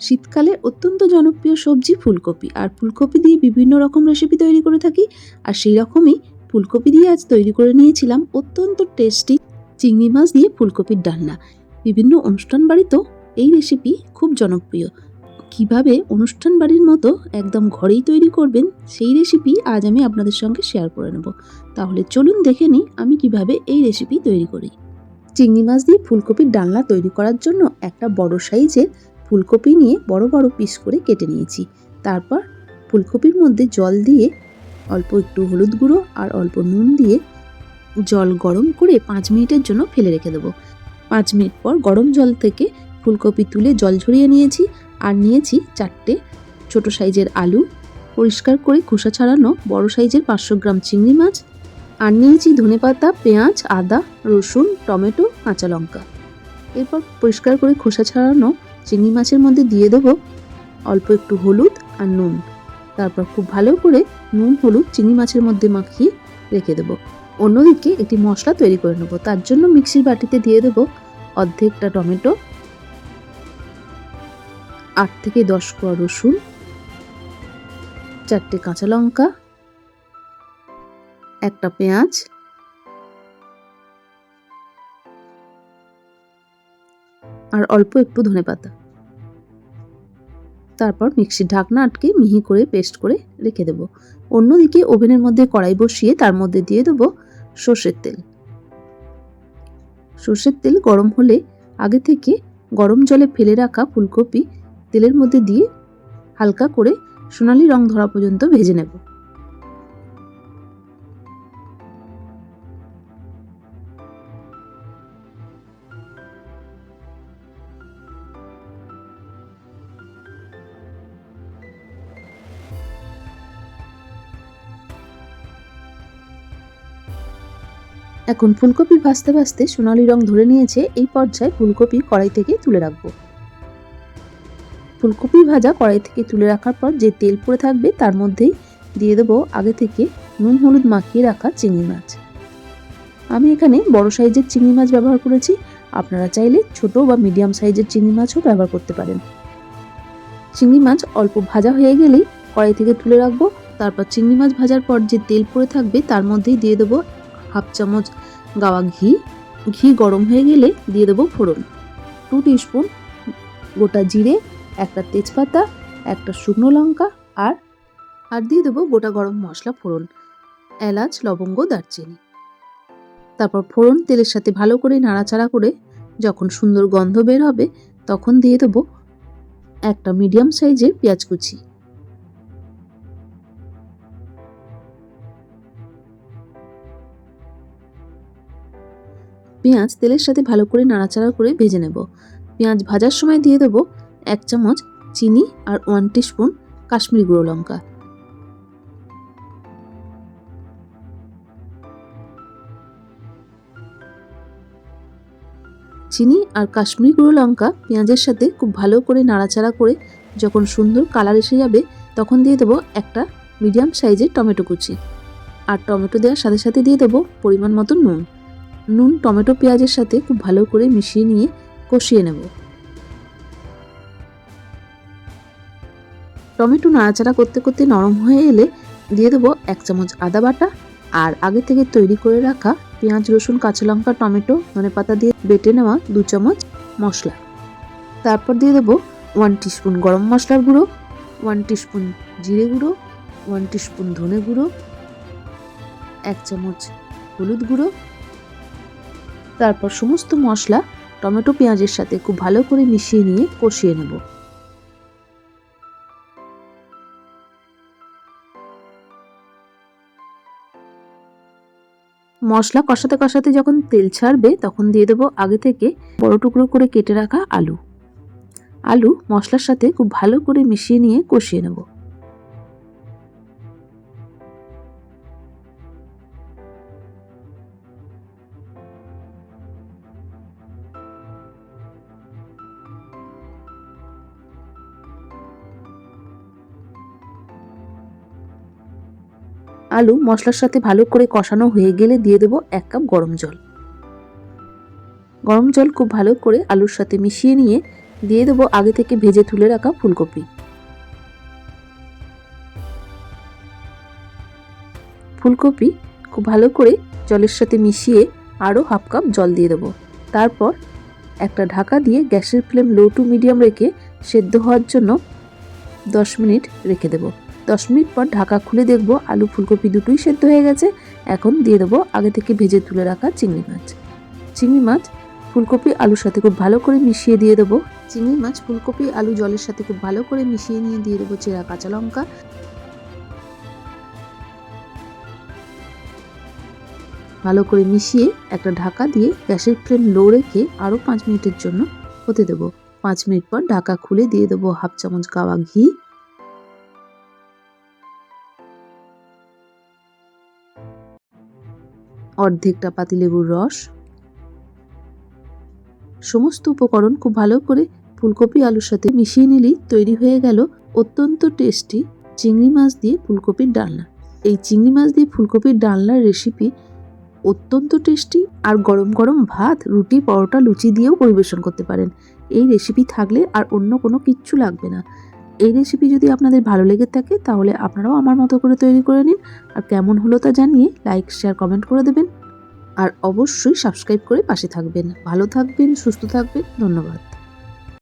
শীতকালে অত্যন্ত জনপ্রিয় সবজি ফুলকপি। আর ফুলকপি দিয়ে বিভিন্ন রকম রেসিপি তৈরি করে থাকি। আর সেই রকমই ফুলকপি দিয়ে আজ তৈরি করে নিয়েছিলাম অত্যন্ত টেস্টি চিংড়ি মাছ দিয়ে ফুলকপির ডালনা। বিভিন্ন অনুষ্ঠান বাড়িতেও এই রেসিপি খুব জনপ্রিয়। কীভাবে অনুষ্ঠান বাড়ির মতো একদম ঘরেই তৈরি করবেন সেই রেসিপি আজ আমি আপনাদের সঙ্গে শেয়ার করে নেব। তাহলে চলুন দেখে নিই আমি কীভাবে এই রেসিপি তৈরি করি। চিংড়ি মাছ দিয়ে ফুলকপির ডালনা তৈরি করার জন্য একটা বড় সাইজের ফুলকপি নিয়ে বড় বড় পিস করে কেটে নিয়েছি। তারপর ফুলকপির মধ্যে জল দিয়ে অল্প একটু হলুদ গুঁড়ো আর অল্প নুন দিয়ে জল গরম করে পাঁচ মিনিটের জন্য ফেলে রেখে দেবো। পাঁচ মিনিট পর গরম জল থেকে ফুলকপি তুলে জল ঝরিয়ে নিয়েছি আর নিয়েছি চারটে ছোট সাইজের আলু। পরিষ্কার করে খোসা ছাড়ানো বড় সাইজের পাঁচশো গ্রাম চিংড়ি মাছ আর নিয়েছি ধনেপাতা, পেঁয়াজ, আদা, রসুন, টমেটো, কাঁচা লঙ্কা। এরপর পরিষ্কার করে খোসা ছাড়ানো চিংড়ি মাছের মধ্যে দিয়ে দেবো অল্প একটু হলুদ আর নুন। তারপর খুব ভালো করে নুন, হলুদ, চিংড়ি মাছের মধ্যে মাখিয়ে রেখে দেবো। অন্যদিকে একটি মশলা তৈরি করে নেব। তার জন্য মিক্সির বাটিতে দিয়ে দেবো অর্ধেকটা টমেটো, আট থেকে দশ কোয়া রসুন, চারটে কাঁচা লঙ্কা, একটা পেঁয়াজ আর অল্প একটু ধনেপাতা তারপর মিক্সির ঢাকনা আটকে মিহি করে পেস্ট করে রেখে দেবো। অন্যদিকে ওভেনের মধ্যে কড়াই বসিয়ে তার মধ্যে দিয়ে দেবো সর্ষের তেল। সর্ষের তেল গরম হলে আগে থেকে গরম জলে ফেলে রাখা ফুলকপি তেলের মধ্যে দিয়ে হালকা করে সোনালি রং ধরা পর্যন্ত ভেজে নেব। এখন ফুলকপি ভাজতে ভাজতে সোনালি রং ধরে নিয়েছে এই পর্যায়ে ফুলকপি কড়াই থেকে তুলে রাখব। ফুলকপি ভাজা কড়াই থেকে তুলে রাখার পর যে তেল পড়ে থাকবে তার মধ্যেই দিয়ে দেবো আগে থেকে নুন হলুদ মাখিয়ে রাখা চিংড়ি মাছ। আমি এখানে বড় সাইজের চিংড়ি মাছ ব্যবহার করেছি। আপনারা চাইলে ছোট বা মিডিয়াম সাইজের চিংড়ি মাছও ব্যবহার করতে পারেন। চিংড়ি মাছ অল্প ভাজা হয়ে গেলেই কড়াই থেকে তুলে রাখব। তারপর চিংড়ি মাছ ভাজার পর যে তেল পড়ে থাকবে তার মধ্যেই দিয়ে দেবো হাফ চামচ গাওয়া ঘি। ঘি গরম হয়ে গেলে দিয়ে দেবো ফোড়ন। টু টিস্পুন গোটা জিরে, একটা তেজপাতা, একটা শুকনো লঙ্কা আর আর দিয়ে দেবো গোটা গরম মশলা ফোড়ন। এলাচ, লবঙ্গ, দারচিনি। তারপর ফোড়ন তেলের সাথে ভালো করে নাড়াচাড়া করে যখন সুন্দর গন্ধ বের হবে তখন দিয়ে দেবো একটা মিডিয়াম সাইজের পেঁয়াজ কুচি। পেঁয়াজ তেলের সাথে ভালো করে নাড়াচাড়া করে ভেজে নেব। পেঁয়াজ ভাজার সময় দিয়ে দেবো এক চামচ চিনি আর ওয়ান টিস্পুন কাশ্মীরি গুঁড়ো লঙ্কা। চিনি আর কাশ্মীরি গুঁড়ো লঙ্কা পেঁয়াজের সাথে খুব ভালো করে নাড়াচাড়া করে যখন সুন্দর কালার এসে যাবে, তখন দিয়ে দেবো একটা মিডিয়াম সাইজের টমেটো কুচি। আর টমেটো দেওয়ার সাথে সাথে দিয়ে দেবো পরিমাণ মতো নুন। নুন, টমেটো, পেঁয়াজের সাথে খুব ভালো করে মিশিয়ে নিয়ে কষিয়ে নেব। টমেটো নাড়াচাড়া করতে করতে নরম হয়ে এলে দিয়ে দেবো এক চামচ আদা বাটা আর আগে থেকে তৈরি করে রাখা পেঁয়াজ, রসুন, কাঁচা লঙ্কা, টমেটো, ধনে পাতা দিয়ে বেটে নেওয়া দু চামচ মশলা। তারপর দিয়ে দেবো ওয়ান টিস্পুন গরম মশলার গুঁড়ো, ওয়ান টিস্পুন জিরে গুঁড়ো, ওয়ান টিস্পুন ধনে গুঁড়ো, এক চামচ হলুদ গুঁড়ো তারপর সমস্ত মশলা, টমেটো, পেঁয়াজের সাথে খুব ভালো করে মিশিয়ে নিয়ে কষিয়ে নেব। মশলা কষাতে কষাতে যখন তেল ছাড়বে, তখন দিয়ে দেবো আগে থেকে বড় টুকরো করে কেটে রাখা আলু। আলু মশলার সাথে খুব ভালো করে মিশিয়ে নিয়ে কষিয়ে নেব। আলু মশলার সাথে ভালো করে কষানো হয়ে গেলে দিয়ে দেবো এক কাপ গরম জল। গরম জল খুব ভালো করে আলুর সাথে মিশিয়ে নিয়ে দিয়ে দেবো আগে থেকে ভেজে তুলে রাখা ফুলকপি। ফুলকপি খুব ভালো করে জলের সাথে মিশিয়ে আরও হাফ কাপ জল দিয়ে দেবো। তারপর একটা ঢাকা দিয়ে গ্যাসের ফ্লেম লো টু মিডিয়াম রেখে সেদ্ধ হওয়ার জন্য দশ মিনিট রেখে দেবো। দশ মিনিট পর ঢাকা খুলে দেখব আলু ফুলকপি দুটোই সেদ্ধ হয়ে গেছে। এখন দিয়ে দেবো আগে থেকে ভেজে তুলে রাখা চিংড়ি মাছ। চিংড়ি মাছ ফুলকপি আলুর সাথে খুব ভালো করে মিশিয়ে দিয়ে দেবো। চিংড়ি মাছ ফুলকপি আলু জলের সাথে খুব ভালো করে মিশিয়ে নিয়ে দিয়ে দেবো চেরা কাঁচা লঙ্কা। ভালো করে মিশিয়ে একটা ঢাকা দিয়ে গ্যাসের ফ্লেম লো রেখে আরও পাঁচ মিনিটের জন্য হতে দেবো। পাঁচ মিনিট পর ঢাকা খুলে দিয়ে দেবো হাফ চামচ গাওয়া ঘি। অর্ধেকটা পাতিলেবুর রস। সমস্ত উপকরণ খুব ভালো করে ফুলকপি, আলুর সাথে মিশিয়ে নিলেই তৈরি হয়ে গেল অত্যন্ত টেস্টি চিংড়ি মাছ দিয়ে ফুলকপির ডালনা। এই চিংড়ি মাছ দিয়ে ফুলকপির ডালনার রেসিপি অত্যন্ত টেস্টি আর গরম গরম ভাত, রুটি, পরোটা, লুচি দিয়েও পরিবেশন করতে পারেন। এই রেসিপি থাকলে আর অন্য কোনো কিচ্ছু লাগবে না। এই রেসিপি যদি আপনাদের ভালো লেগে থাকে, তাহলে আপনারাও আমার মতো করে তৈরি করে নিন। আর কেমন হলো তা জানিয়ে লাইক শেয়ার কমেন্ট করে দেবেন। আর অবশ্যই সাবস্ক্রাইব করে পাশে থাকবেন। ভালো থাকবেন, সুস্থ থাকবেন। ধন্যবাদ।